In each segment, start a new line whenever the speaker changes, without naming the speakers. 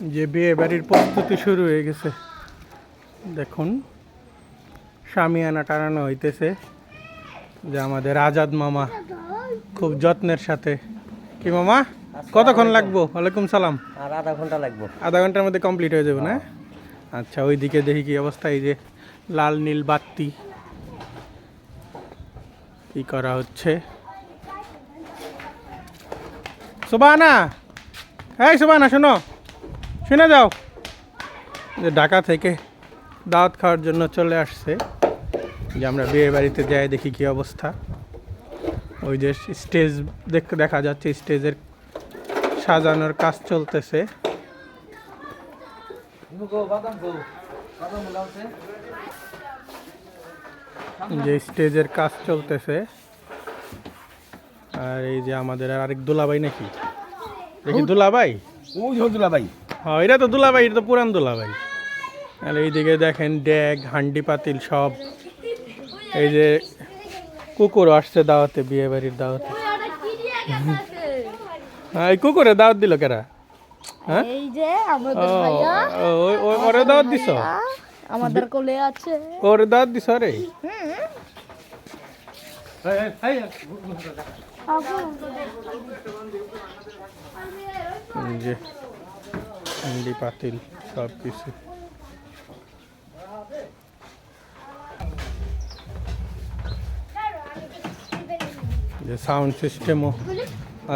যে বিয়ে বাড়ির প্রস্তুতি শুরু হয়ে গেছে। দেখুন সামিয়ানা টানানো হইতেছে যে আমাদের আজাদ মামা খুব যত্নের সাথে। কি মামা? কতক্ষণ লাগবো? ওয়ালাইকুম সালাম।
আর আধা ঘণ্টা লাগবো।
আধা ঘণ্টার মধ্যে কমপ্লিট হয়ে যাবে না? আচ্ছা ওইদিকে দেখি কি অবস্থা এই যে লাল নীল বাতি। কি করা হচ্ছে? সুবানা! এই সুবানা শোনো। শুনে যাও। যে ঢাকা থেকে দাওয়াত খাওয়ার জন্য চলে আসছে। যে আমরা বিয়ে বাড়িতে যাই দেখি কি অবস্থা। ওই যে স্টেজ দেখ দেখা যাচ্ছে স্টেজের সাজানোর কাজ চলতেছে। যে স্টেজের কাজ চলতেছে। আর এই যে আমাদের আর আরেক দুলাভাই নাকি? দেখি
ওই হজুলা ভাই
হ্যাঁ এটা তো দুলাভাই এটা তো পুরান দুলাভাই। আর এইদিকে দেখেন ড্যাগ হান্ডি পাতিল সব। এই যে কুকুর আসছে দাওয়াতে বিয়ে বাড়ির দাওয়াতে হ্যাঁ এই কুকুরে দাওয়াত দিল কেরা? হ্যাঁ?
আমাদের
ও, ও, ওই- ওই- ওরে দাওয়াত দিছ?
আমাদের কোলে আছে।
ওরে দাওয়াত দিছ রে যে হান্ডি পাতিল, সব কিছু। যে সাউন্ড সিস্টেমও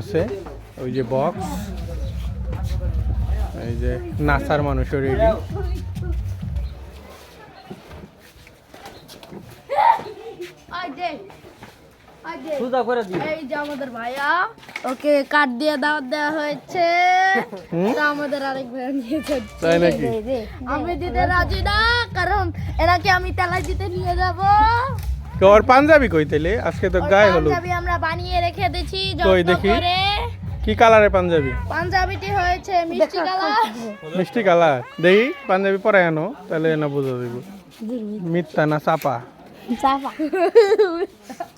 আছে, ওই যে বক্স, এই যে নাচার মানুষও রেডি।
সুজা করে দিই
এই যে আমাদের ভাইয়া ওকে কাঠ দিয়ে দাওয়াত দেওয়া হয়েছে। তা আমাদের আরেক ভাইয়া নিয়েছে
তাই নাকি?
আমি দিতে রাজি না কারণ এনাকে আমি তেলাই দিতে নিয়ে যাব?
ওর পাঞ্জাবি কই তাইলে? আজকে তো গায়ে হলুদ।
পাঞ্জাবি আমরা বানিয়ে রেখে দিয়েছি
কই দেখি? কি কালারের পাঞ্জাবি?
পাঞ্জাবিটি হয়েছে মিষ্টি কালার।
মিষ্টি কালার। দেখি পাঞ্জাবি পরে আনো তাহলে না বুঝা দিব। মিথ্যা না চাপা।
চাপা।